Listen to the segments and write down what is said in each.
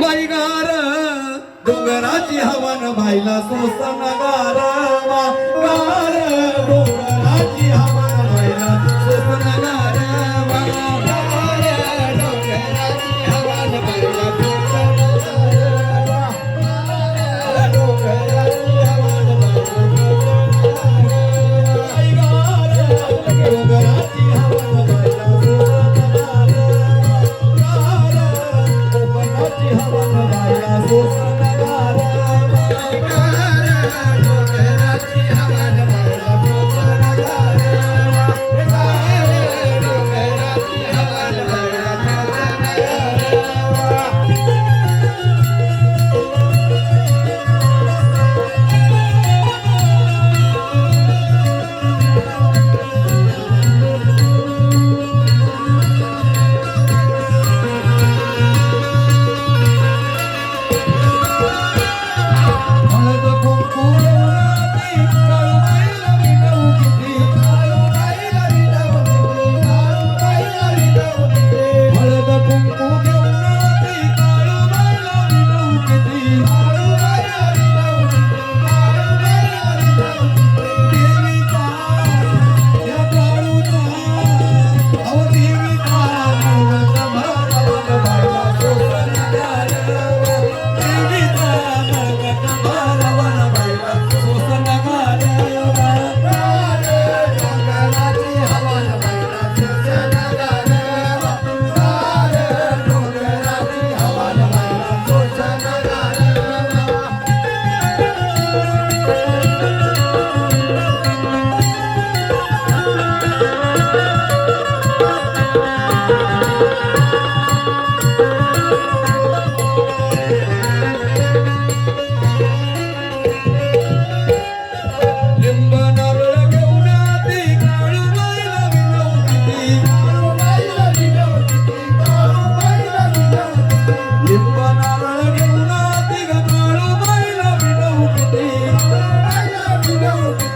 मैगार डोंगराची हवन भाईला सोसनगार गार डोंगराची हवन Oh, my God.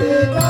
Happy.